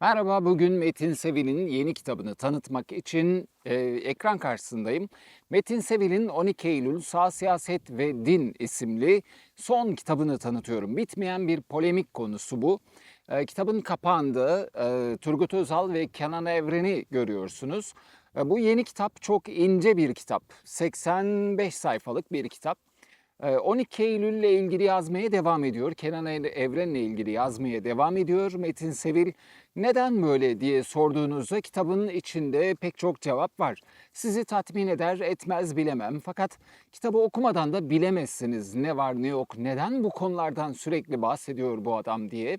Merhaba, bugün Metin Sevil'in yeni kitabını tanıtmak için e, ekran karşısındayım. Metin Sevil'in 12 Eylül Sağ Siyaset ve Din isimli son kitabını tanıtıyorum. Bitmeyen bir polemik konusu bu. E, kitabın kapağında e, Turgut Özal ve Kenan Evren'i görüyorsunuz. E, bu yeni kitap çok ince bir kitap. 85 sayfalık bir kitap. Ee, 12 Eylül ile ilgili yazmaya devam ediyor. Kenan Evren'le ilgili yazmaya devam ediyor. Metin Sevil neden böyle diye sorduğunuzda kitabın içinde pek çok cevap var. Sizi tatmin eder etmez bilemem. Fakat kitabı okumadan da bilemezsiniz ne var ne yok. Neden bu konulardan sürekli bahsediyor bu adam diye.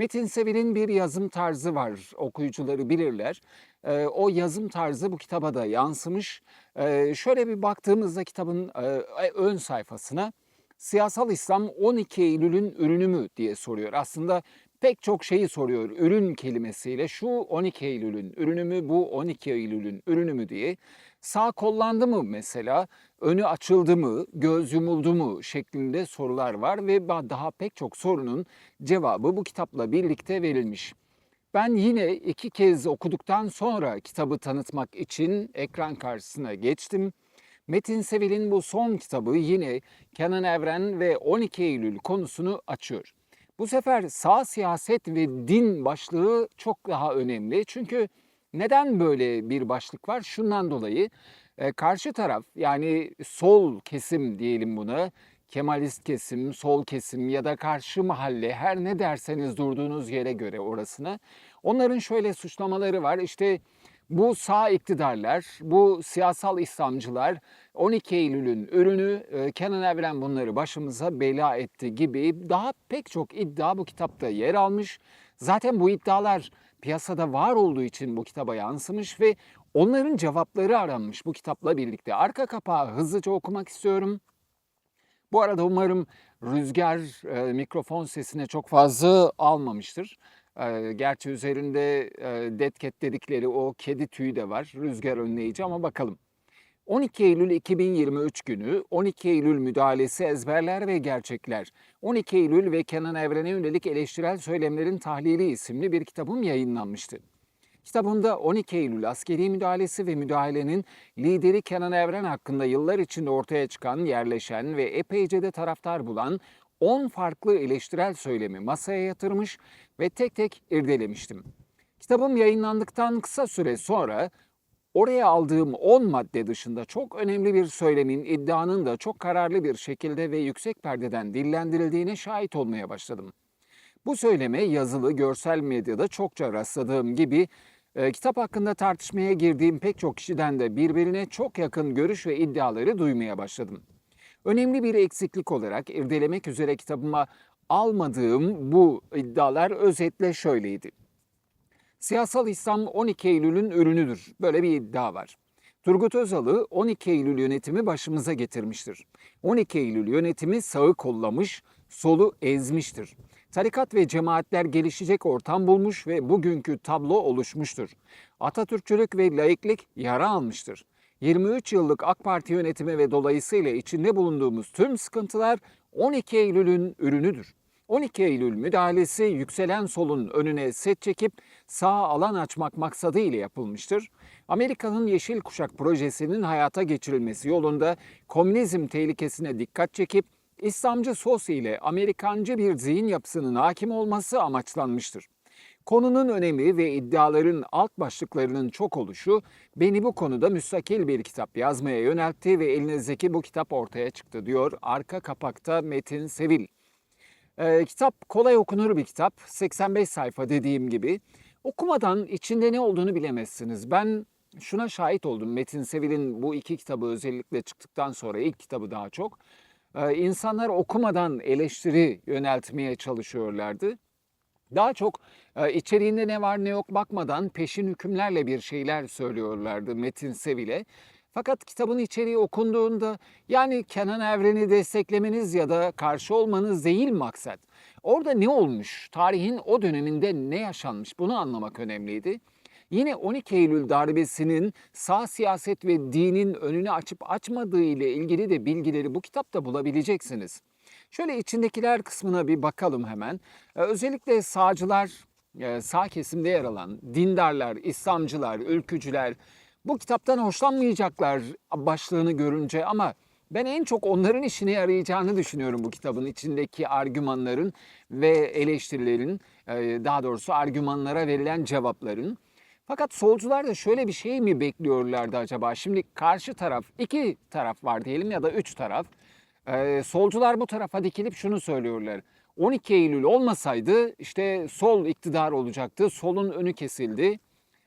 Metin Sevil'in bir yazım tarzı var. Okuyucuları bilirler. Ee, o yazım tarzı bu kitaba da yansımış. Ee, şöyle bir baktığımızda kitabın e, ön sayfasına siyasal İslam 12 Eylül'ün ürünü mü diye soruyor. Aslında pek çok şeyi soruyor ürün kelimesiyle. Şu 12 Eylül'ün ürünü mü, bu 12 Eylül'ün ürünü mü diye. Sağ kollandı mı mesela, önü açıldı mı, göz yumuldu mu şeklinde sorular var ve daha pek çok sorunun cevabı bu kitapla birlikte verilmiş. Ben yine iki kez okuduktan sonra kitabı tanıtmak için ekran karşısına geçtim. Metin Sevil'in bu son kitabı yine Kenan Evren ve 12 Eylül konusunu açıyor. Bu sefer sağ siyaset ve din başlığı çok daha önemli. Çünkü neden böyle bir başlık var? Şundan dolayı e, karşı taraf yani sol kesim diyelim buna Kemalist kesim, sol kesim ya da karşı mahalle her ne derseniz durduğunuz yere göre orasını. Onların şöyle suçlamaları var. İşte bu sağ iktidarlar, bu siyasal İslamcılar 12 Eylül'ün ürünü e, Kenan Evren bunları başımıza bela etti gibi daha pek çok iddia bu kitapta yer almış. Zaten bu iddialar piyasada var olduğu için bu kitaba yansımış ve onların cevapları aranmış bu kitapla birlikte. Arka kapağı hızlıca okumak istiyorum. Bu arada umarım rüzgar e, mikrofon sesine çok fazla almamıştır. E, gerçi üzerinde e, cat dedikleri o kedi tüyü de var. Rüzgar önleyici ama bakalım. 12 Eylül 2023 günü 12 Eylül müdahalesi ezberler ve gerçekler. 12 Eylül ve Kenan Evren'e yönelik eleştirel söylemlerin tahlili isimli bir kitabım yayınlanmıştı. Kitabında 12 Eylül askeri müdahalesi ve müdahalenin lideri Kenan Evren hakkında yıllar içinde ortaya çıkan, yerleşen ve epeyce de taraftar bulan 10 farklı eleştirel söylemi masaya yatırmış ve tek tek irdelemiştim. Kitabım yayınlandıktan kısa süre sonra oraya aldığım 10 madde dışında çok önemli bir söylemin, iddianın da çok kararlı bir şekilde ve yüksek perdeden dillendirildiğine şahit olmaya başladım. Bu söyleme yazılı, görsel medyada çokça rastladığım gibi e, kitap hakkında tartışmaya girdiğim pek çok kişiden de birbirine çok yakın görüş ve iddiaları duymaya başladım. Önemli bir eksiklik olarak irdelemek üzere kitabıma almadığım bu iddialar özetle şöyleydi. Siyasal İslam 12 Eylül'ün ürünüdür. Böyle bir iddia var. Turgut Özal'ı 12 Eylül yönetimi başımıza getirmiştir. 12 Eylül yönetimi sağı kollamış, solu ezmiştir. Tarikat ve cemaatler gelişecek ortam bulmuş ve bugünkü tablo oluşmuştur. Atatürkçülük ve laiklik yara almıştır. 23 yıllık AK Parti yönetimi ve dolayısıyla içinde bulunduğumuz tüm sıkıntılar 12 Eylül'ün ürünüdür. 12 Eylül müdahalesi yükselen solun önüne set çekip sağ alan açmak maksadı ile yapılmıştır. Amerika'nın Yeşil Kuşak projesinin hayata geçirilmesi yolunda komünizm tehlikesine dikkat çekip İslamcı sos ile Amerikancı bir zihin yapısının hakim olması amaçlanmıştır. Konunun önemi ve iddiaların alt başlıklarının çok oluşu beni bu konuda müstakil bir kitap yazmaya yöneltti ve elinizdeki bu kitap ortaya çıktı diyor arka kapakta Metin Sevil. Ee, kitap kolay okunur bir kitap. 85 sayfa dediğim gibi. Okumadan içinde ne olduğunu bilemezsiniz. Ben şuna şahit oldum. Metin Sevil'in bu iki kitabı özellikle çıktıktan sonra ilk kitabı daha çok. Ee, insanlar okumadan eleştiri yöneltmeye çalışıyorlardı. Daha çok e, içeriğinde ne var ne yok bakmadan peşin hükümlerle bir şeyler söylüyorlardı Metin Sevil'e. Fakat kitabın içeriği okunduğunda yani Kenan Evren'i desteklemeniz ya da karşı olmanız değil maksat. Orada ne olmuş, tarihin o döneminde ne yaşanmış bunu anlamak önemliydi. Yine 12 Eylül darbesinin sağ siyaset ve dinin önünü açıp açmadığı ile ilgili de bilgileri bu kitapta bulabileceksiniz. Şöyle içindekiler kısmına bir bakalım hemen. Ee, özellikle sağcılar e, sağ kesimde yer alan dindarlar, İslamcılar, ülkücüler bu kitaptan hoşlanmayacaklar başlığını görünce ama ben en çok onların işine yarayacağını düşünüyorum bu kitabın içindeki argümanların ve eleştirilerin, e, daha doğrusu argümanlara verilen cevapların. Fakat solcular da şöyle bir şey mi bekliyorlardı acaba? Şimdi karşı taraf, iki taraf var diyelim ya da üç taraf. Ee, solcular bu tarafa dikilip şunu söylüyorlar. 12 Eylül olmasaydı işte sol iktidar olacaktı, solun önü kesildi.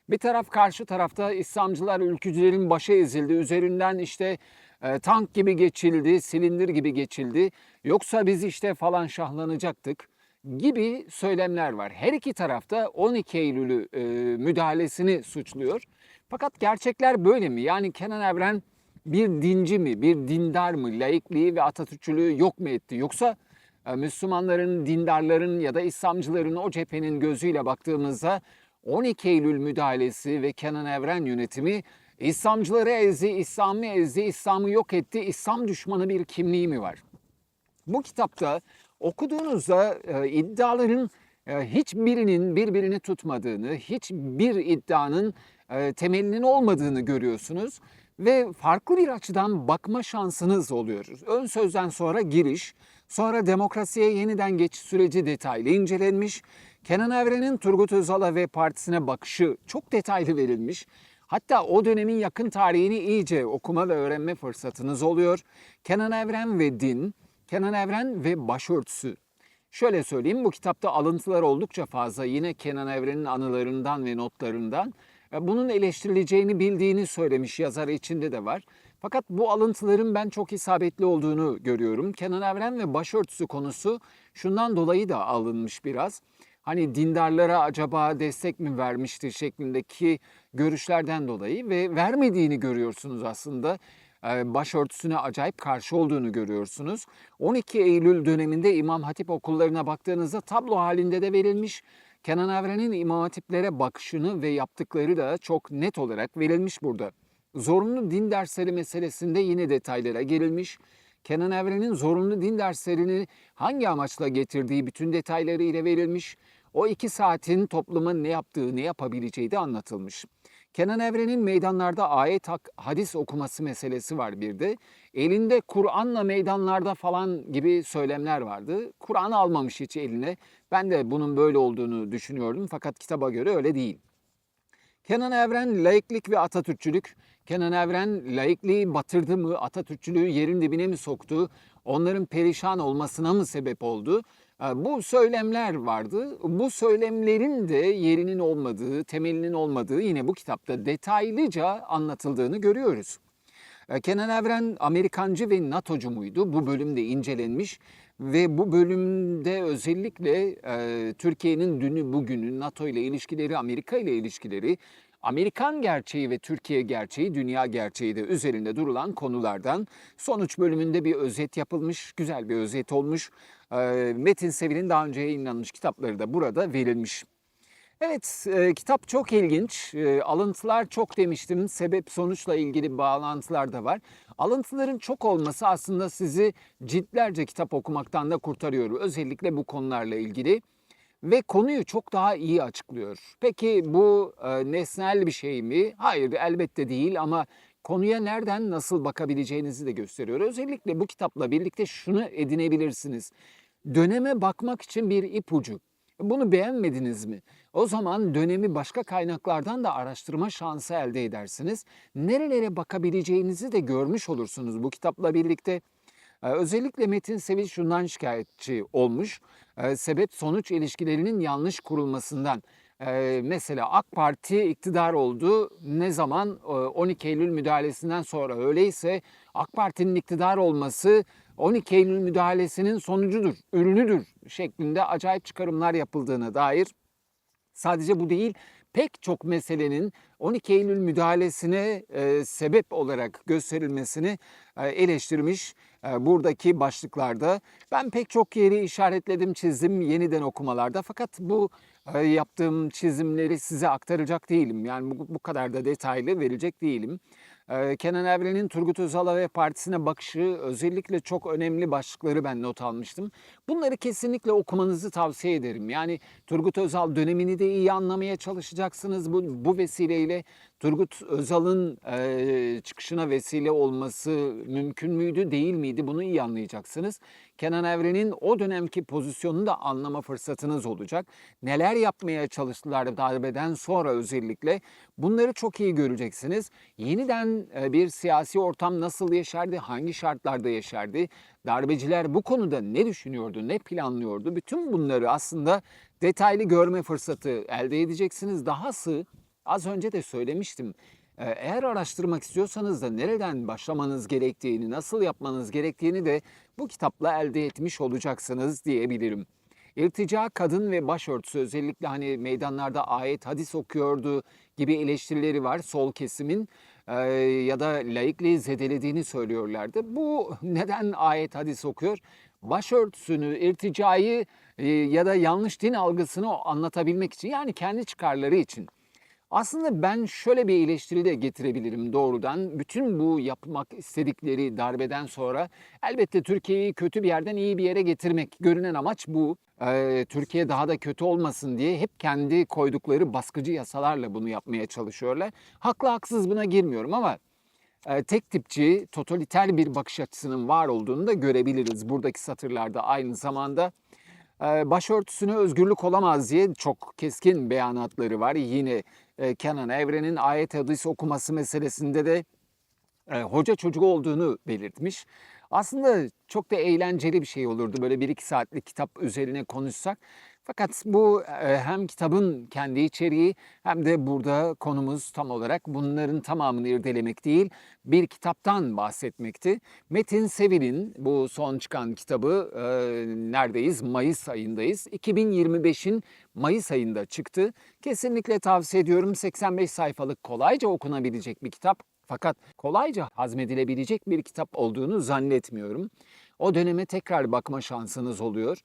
Bir taraf karşı tarafta İslamcılar, ülkücülerin başı ezildi, üzerinden işte e, tank gibi geçildi, silindir gibi geçildi. Yoksa biz işte falan şahlanacaktık gibi söylemler var. Her iki tarafta 12 Eylül'ü e, müdahalesini suçluyor. Fakat gerçekler böyle mi? Yani Kenan Evren bir dinci mi, bir dindar mı, laikliği ve Atatürkçülüğü yok mu etti? Yoksa e, Müslümanların, dindarların ya da İslamcıların o cephenin gözüyle baktığımızda 12 Eylül müdahalesi ve Kenan Evren yönetimi İslamcıları ezdi, İslam'ı ezdi, İslam'ı yok etti, İslam düşmanı bir kimliği mi var? Bu kitapta okuduğunuzda e, iddiaların e, hiçbirinin birbirini tutmadığını, hiçbir iddianın e, temelinin olmadığını görüyorsunuz ve farklı bir açıdan bakma şansınız oluyor. Ön sözden sonra giriş, sonra demokrasiye yeniden geçiş süreci detaylı incelenmiş. Kenan Evren'in Turgut Özal'a ve partisine bakışı çok detaylı verilmiş. Hatta o dönemin yakın tarihini iyice okuma ve öğrenme fırsatınız oluyor. Kenan Evren ve din, Kenan Evren ve başörtüsü. Şöyle söyleyeyim bu kitapta alıntılar oldukça fazla yine Kenan Evren'in anılarından ve notlarından. E, Bunun eleştirileceğini bildiğini söylemiş yazar içinde de var. Fakat bu alıntıların ben çok isabetli olduğunu görüyorum. Kenan Evren ve başörtüsü konusu şundan dolayı da alınmış biraz. Hani dindarlara acaba destek mi vermiştir şeklindeki görüşlerden dolayı ve vermediğini görüyorsunuz aslında e, başörtüsüne acayip karşı olduğunu görüyorsunuz. 12 Eylül döneminde İmam Hatip okullarına baktığınızda tablo halinde de verilmiş. Kenan Evren'in İmam Hatiplere bakışını ve yaptıkları da çok net olarak verilmiş burada. Zorunlu din dersleri meselesinde yine detaylara gelinmiş. Kenan Evren'in zorunlu din derslerini hangi amaçla getirdiği bütün detaylarıyla verilmiş. O iki saatin toplumun ne yaptığı, ne yapabileceği de anlatılmış. Kenan Evren'in meydanlarda ayet hadis okuması meselesi var bir de. Elinde Kur'an'la meydanlarda falan gibi söylemler vardı. Kur'an'ı almamış hiç eline. Ben de bunun böyle olduğunu düşünüyordum fakat kitaba göre öyle değil. Kenan Evren laiklik ve Atatürkçülük. Kenan Evren laikliği batırdı mı, Atatürkçülüğü yerin dibine mi soktu, onların perişan olmasına mı sebep oldu? Ee, Bu söylemler vardı. Bu söylemlerin de yerinin olmadığı, temelinin olmadığı yine bu kitapta detaylıca anlatıldığını görüyoruz. E, Kenan Evren Amerikancı ve NATO'cu muydu? Bu bölümde incelenmiş ve bu bölümde özellikle e, Türkiye'nin dünü bugünü, NATO ile ilişkileri, Amerika ile ilişkileri, Amerikan gerçeği ve Türkiye gerçeği, dünya gerçeği de üzerinde durulan konulardan sonuç bölümünde bir özet yapılmış, güzel bir özet olmuş. E, Metin Sevil'in daha önce yayınlanmış kitapları da burada verilmiş. Evet, e, kitap çok ilginç. E, alıntılar çok demiştim. Sebep sonuçla ilgili bağlantılar da var. Alıntıların çok olması aslında sizi ciltlerce kitap okumaktan da kurtarıyor. Özellikle bu konularla ilgili. Ve konuyu çok daha iyi açıklıyor. Peki bu e, nesnel bir şey mi? Hayır, elbette değil ama konuya nereden nasıl bakabileceğinizi de gösteriyor. Özellikle bu kitapla birlikte şunu edinebilirsiniz. Döneme bakmak için bir ipucu. Bunu beğenmediniz mi? O zaman dönemi başka kaynaklardan da araştırma şansı elde edersiniz. Nerelere bakabileceğinizi de görmüş olursunuz bu kitapla birlikte. Ee, Özellikle Metin Sevil şundan şikayetçi olmuş. Ee, Sebep sonuç ilişkilerinin yanlış kurulmasından. Ee, Mesela AK Parti iktidar oldu. Ne zaman? Ee, 12 Eylül müdahalesinden sonra. Öyleyse AK Parti'nin iktidar olması 12 Eylül müdahalesinin sonucudur, ürünüdür şeklinde acayip çıkarımlar yapıldığına dair Sadece bu değil, pek çok meselenin 12 Eylül müdahalesine e, sebep olarak gösterilmesini e, eleştirmiş e, buradaki başlıklarda. Ben pek çok yeri işaretledim, çizdim yeniden okumalarda fakat bu e, yaptığım çizimleri size aktaracak değilim. Yani bu, bu kadar da detaylı verecek değilim. Ee, Kenan Evren'in Turgut Özal'a ve partisine bakışı özellikle çok önemli başlıkları ben not almıştım. Bunları kesinlikle okumanızı tavsiye ederim. Yani Turgut Özal dönemini de iyi anlamaya çalışacaksınız. Bu, bu vesileyle Turgut Özal'ın e, çıkışına vesile olması mümkün müydü, değil miydi? Bunu iyi anlayacaksınız. Kenan Evren'in o dönemki pozisyonunu da anlama fırsatınız olacak. Neler yapmaya çalıştılar darbeden sonra özellikle bunları çok iyi göreceksiniz. Yeniden e, bir siyasi ortam nasıl yaşardı, hangi şartlarda yaşardı? Darbeciler bu konuda ne düşünüyordu, ne planlıyordu? Bütün bunları aslında detaylı görme fırsatı elde edeceksiniz. Dahası az önce de söylemiştim. Ee, Eğer araştırmak istiyorsanız da nereden başlamanız gerektiğini, nasıl yapmanız gerektiğini de bu kitapla elde etmiş olacaksınız diyebilirim. İrtica, kadın ve başörtüsü özellikle hani meydanlarda ayet hadis okuyordu gibi eleştirileri var sol kesimin Ee, ya da laikliği zedelediğini söylüyorlardı. Bu neden ayet hadis okuyor? Başörtüsünü, irticayı e, ya da yanlış din algısını anlatabilmek için yani kendi çıkarları için. Aslında ben şöyle bir eleştiri de getirebilirim doğrudan. Bütün bu yapmak istedikleri darbeden sonra elbette Türkiye'yi kötü bir yerden iyi bir yere getirmek. Görünen amaç bu. Ee, Türkiye daha da kötü olmasın diye hep kendi koydukları baskıcı yasalarla bunu yapmaya çalışıyorlar. Haklı haksız buna girmiyorum ama e, tek tipçi, totaliter bir bakış açısının var olduğunu da görebiliriz buradaki satırlarda aynı zamanda. Başörtüsüne özgürlük olamaz diye çok keskin beyanatları var. Yine Kenan Evren'in ayet hadis okuması meselesinde de hoca çocuğu olduğunu belirtmiş. Aslında çok da eğlenceli bir şey olurdu böyle bir iki saatlik kitap üzerine konuşsak. Fakat bu e, hem kitabın kendi içeriği hem de burada konumuz tam olarak bunların tamamını irdelemek değil, bir kitaptan bahsetmekti. Metin Sevil'in bu son çıkan kitabı e, neredeyiz? Mayıs ayındayız. 2025'in Mayıs ayında çıktı. Kesinlikle tavsiye ediyorum. 85 sayfalık kolayca okunabilecek bir kitap. Fakat kolayca hazmedilebilecek bir kitap olduğunu zannetmiyorum. O döneme tekrar bakma şansınız oluyor.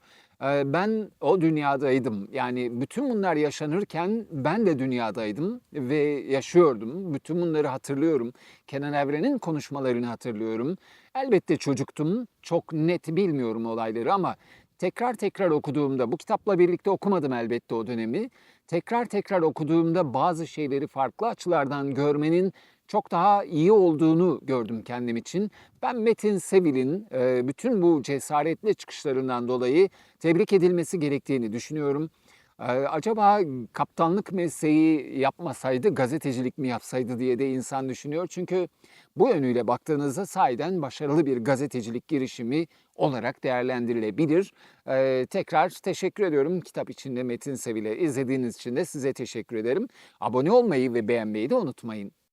Ee, Ben o dünyadaydım. Yani bütün bunlar yaşanırken ben de dünyadaydım ve yaşıyordum. Bütün bunları hatırlıyorum. Kenan Evren'in konuşmalarını hatırlıyorum. Elbette çocuktum. Çok net bilmiyorum olayları ama tekrar tekrar okuduğumda, bu kitapla birlikte okumadım elbette o dönemi. Tekrar tekrar okuduğumda bazı şeyleri farklı açılardan görmenin çok daha iyi olduğunu gördüm kendim için. Ben Metin Sevil'in e, bütün bu cesaretli çıkışlarından dolayı tebrik edilmesi gerektiğini düşünüyorum. E, acaba kaptanlık mesleği yapmasaydı gazetecilik mi yapsaydı diye de insan düşünüyor. Çünkü bu yönüyle baktığınızda sahiden başarılı bir gazetecilik girişimi olarak değerlendirilebilir. E, tekrar teşekkür ediyorum kitap içinde Metin Sevil'e izlediğiniz için de size teşekkür ederim. Abone olmayı ve beğenmeyi de unutmayın.